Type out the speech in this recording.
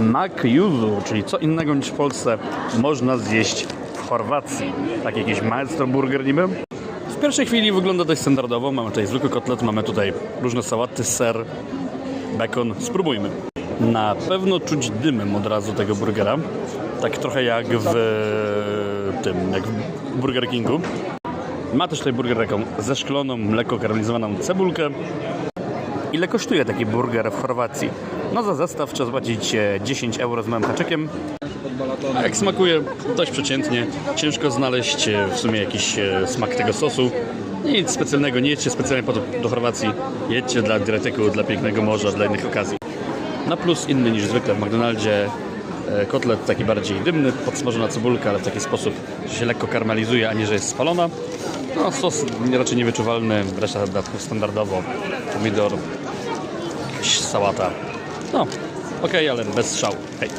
Mac yuzu, czyli co innego niż w Polsce można zjeść w Chorwacji. Tak jakiś maestro burger niby. W pierwszej chwili wygląda dość standardowo. Mamy tutaj zwykły kotlet, mamy tutaj różne sałaty, ser, bekon. Spróbujmy. Na pewno czuć dymem od razu tego burgera. Tak trochę jak w tym, jak w Burger Kingu. Ma też tutaj burger taką zeszkloną, lekko karmelizowaną cebulkę. Ile kosztuje taki burger w Chorwacji? No za zestaw trzeba zapłacić e, 10 euro z małym haczykiem. A jak smakuje? Dość przeciętnie. Ciężko znaleźć e, w sumie jakiś e, smak tego sosu. Nic specjalnego, nie jedźcie specjalnie to do Chorwacji. Jedźcie dla Adriatyku, dla pięknego morza, dla innych okazji. Na plus inny niż zwykle w McDonaldzie. E, Kotlet taki bardziej dymny, podsmażona cebulka, ale w taki sposób, że się lekko karmelizuje, a nie że jest spalona. No, sos raczej niewyczuwalny, reszta dodatków standardowo. Pomidor, sałata. No, okej, ale bez szału. Hej.